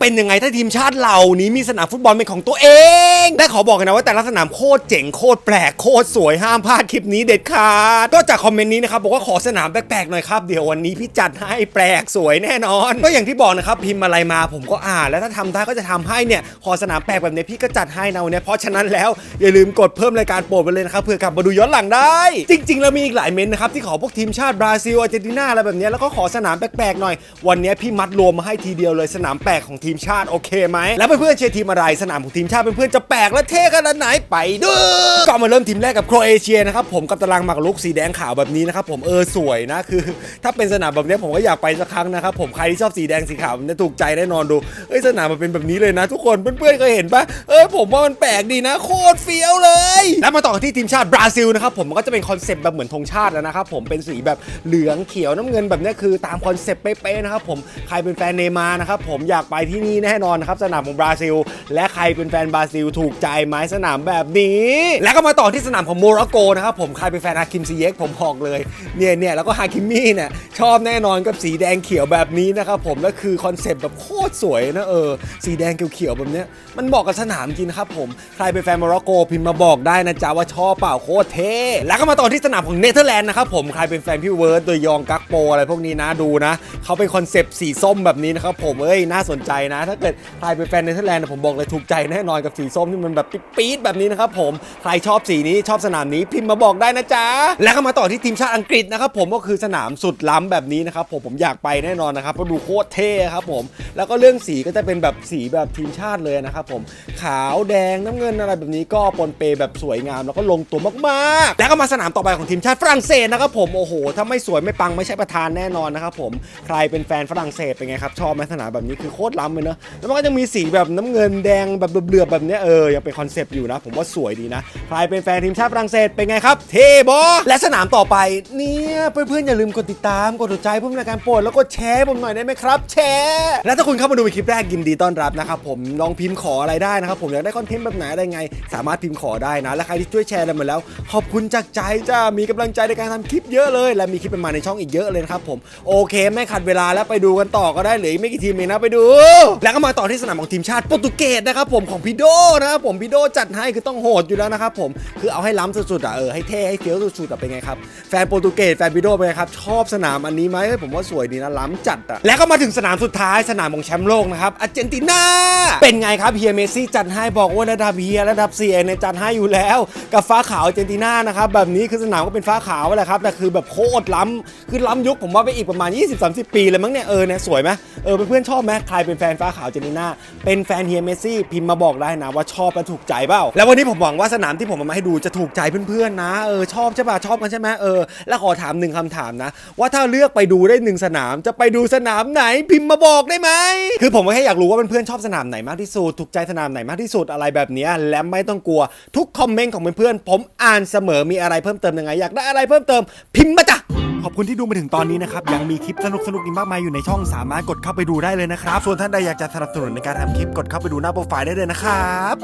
เป็นยังไงถ้าทีมชาติเหล่านี้มีสนามฟุตบอลเป็นของตัวเองได้ขอบอกกันนะว่าแต่ละสนามโคตรเจ๋งโคตรแปลกโคตรสวยห้ามพลาดคลิปนี้เด็ดขาดก็จากคอมเมนต์นี้นะครับบอกว่าขอสนามแปลกๆหน่อยครับเดี๋ยววันนี้พี่จัดให้แปลกสวยแน่นอน ก็อย่างที่บอกนะครับพิมพ์อะไรมาผมก็อ่านแล้วถ้าทำได้ก็จะทำให้เนี่ยขอสนามแปลกแบบนี้พี่ก็จัดให้นะวันนี้เพราะฉะนั้นแล้วอย่าลืมกดเพิ่มรายการโปรดไปเลยนะครับเพื่อกลับมาดูย้อนหลังได้ จริง ๆ แล้วมีอีกหลายเมนต์นะครับที่ขอพวกทีมชาติบราซิลอาร์เจนตินาอะไรแบบเนี้ยแล้วก็ขอสนามแปลกๆหน่อย วันนี้พี่มัดรวมมาให้ทีเดียวเลยสนามแปลกของทีมชาติโอเคไหมแล้วเพื่อนๆเชียร์ทีมอะไรสนามของทีมชาติเพื่อนๆจะแปลกและเท่ขนาดไหนไปดูก็มาเริ่มทีมแรกกับโครเอเชียนะครับผมกับตารางหมากรุกสีแดงขาวแบบนี้นะครับผมเออสวยนะคือ ถ้าเป็นสนามแบบนี้ผมก็อยากไปสักครั้งนะครับผมใครที่ชอบสีแดงสีขาวจะถูกใจแน่นอนดูเอ้ยสนามมันเป็นแบบนี้เลยนะ ทุกคนเพื่อนๆเคยเห็นปะเออผมว่ามันแปลกดีนะ โคตรเฟี้ยวเลย แล้วมาต่อกันที่ทีมชาติบราซิลนะครับผมมันก็จะเป็นคอนเซปต์แบบเหมือนธงชาติแล้วนะครับผมเป็นสีแบบเหลืองเขียวน้ำเงินแบบนี้คือตามคอนเซปต์เป๊ะๆนะครับผมใครเป็นแฟนเนมานะครับผมอยากไปที่ที่นี่แน่นอนนะครับสนามของบราซิล และใครเป็นแฟนบราซิล ถูกใจไหมสนามแบบนี้ แล้วก็มาต่อที่สนามของโมร็อกโกนะครับผมใครเป็นแฟนฮาคิมซีเยกผมบอกเลยเนี่ยเนี่ยแล้วก็ฮาคิมมี่เนี่ยชอบแน่นอนกับสีแดงเขียวแบบนี้นะครับผมแล้วคือคอนเซปต์แบบโคตรสวยนะเออสีแดงเขียวๆแบบเนี้ยมันเหมาะกับสนามจริงครับผมใครเป็นแฟนโมร็อกโกพิมพ์มาบอกได้นะจ๊ะว่าชอบเปล่าโคตรเท่แล้วก็มาต่อที่สนามของเนเธอร์แลนด์นะครับผมใครเป็นแฟนพี่เวิร์ดโดยยองกักโปอะไรพวกนี้นะดูนะเขาเป็นคอนเซปต์สีส้มแบบนี้นะครับผมเอ้ยน่าสนใจนะ ถ้าเกิดใครเป็นแฟนเนเธอร์แลนด์นะผมบอกเลยถูกใจแน่นอนกับสีส้มที่มันแบบปี๊ดแบบนี้นะครับผมใครชอบสีนี้ชอบสนามนี้พิมพ์มาบอกได้นะจ๊ะแล้วก็มาต่อที่ทีมชาติอังกฤษนะครับผมก็คือสนามสุดล้ำแบบนี้นะครับผมผมอยากไปแน่นอนนะครับเพราะดูโคตรเท่ครับผมแล้วก็เรื่องสีก็จะเป็นแบบสีแบบทีมชาติเลยนะครับผมขาวแดงน้ำเงินอะไรแบบนี้ก็ปนเปแบบสวยงาม แล้วก็ลงตัวมากๆ แล้วก็มาสนามต่อไปของทีมชาติฝรั่งเศสนะครับผมโอ้โหถ้าไม่สวยไม่ปังไม่ใช่ประธานแน่นอนนะครับผมใครเป็นแฟนฝรั่งเศสเป็นไงครับชอบไหมสนามแบบนี้คือโคตรล้ำเลยเนอะแล้วมันก็จะมีสีแบบน้ำเงินแดงแบบเบือบๆแบบเนี้ยเออยังเป็นคอนเซปต์อยู่นะ ผมว่าสวยดีนะใครเป็นแฟนทีมชาติฝรั่งเศสเป็นไงครับเทบอและสนามต่อไปเนี่ยเพื่อนๆอย่าลืมกดติดตามกดถูกใจเพื่อนรายการโปรดแล้วก็แชร์ผมหน่อยได้ไหมครับ แชร์และถ้าคุณเข้ามาดูคลิปแรกยินดีต้อนรับนะครับผมลองพิมพ์ขออะไรได้นะครับผมอยากได้คอนเทนต์แบบไหนอะไรไง สามารถพิมพ์ขอได้นะ และใครที่ช่วยแชร์อะไรมาแล้ว ขอบคุณจากใจจ้ามีกำลังใจในการทำคลิปเยอะเลย และมีคลิปเป็นมาในช่องอีกเยอะเลยนะครับผมโอเค ไม่ขัดเวลาแล้วไปดูกันต่อก็ได้เหลืออีกไม่กี่ทีมเองนะไปดูแล้วก็มาต่อที่สนามของทีมชาติโปรตุเกสนะครับผมของพีโดนะครับผมพีโดจัดให้คือต้องโหดอยู่แล้วนะครับผมคือเอาให้ล้ำสุดๆอะเออให้เท่ให้เฟี้ยวสุดๆอะเป็นไงครับแฟนโปรตุเกสแฟนพีโดเป็นไงครับชอบสนามอันนี้ไหมผมว่าสวยดีนะล้ำจัดอะแล้วก็มาถึงสนามสุดท้ายสนามของแชมป์โลกนะครับอาร์เจนตินาเป็นไงครับเฮียเมซี่จัดให้บอกว่าระดับเฮียระดับเซียเนี่ยจัดให้อยู่แล้วกับฟ้าขาวอาร์เจนตินานะครับแบบนี้คือสนามก็เป็นฟ้าขาวแหละครับแต่คือแบบโคตรล้ำคือล้ำยุคผมว่าไปอีกประมาณ 20-30 ปีเลยมั้งเนี่ยเออเนี่ยสวยไหมเออเพื่อนๆชอบไหมใครเป็นแฟนฟ้าขาวเจนตินาเป็นแฟนเฮียเมซี่พิมพ์มาบอกได้นะว่าชอบและถูกใจเปล่าแล้ววันนี้ผมหวังว่าสนามที่ผมเอามาให้ดูจะถูกใจเพื่อนๆนะเออชอบใช่ป่ะชอบกันใช่ไหมเออแล้วขอถามหนึ่งคำถามนะ ว่าถ้าเลือกไปดูได้หนึ่งสนามจะไปดูสนามไหนพิมพ์มาบอกได้ไหมคือผมก็แค่อยากรู้ว่าเพื่อนๆชอบสนามไหนมากที่สุดถูกใจสนามไหนมากที่สุดอะไรแบบนี้และไม่ต้องกลัวทุกคอมเมนต์ของเพื่อนๆผมอ่านเสมอมีอะไรเพิ่มเติมยังไงอยากได้อะไรเพิ่มเติมพิมพ์มาจ้ะ ขอบคุณที่ดูมาถึงตอนนี้นะครับ ยังมีคลิปสนุกสนุกอีกมากมายอยู่ในช่องสามารถกดเข้าไปดูได้เลยนะครับ ส่วนท่านใดอยากจะสนับสนุนในการทำคลิปกดเข้าไปดูหน้าโปรไฟล์ได้เลยนะครับ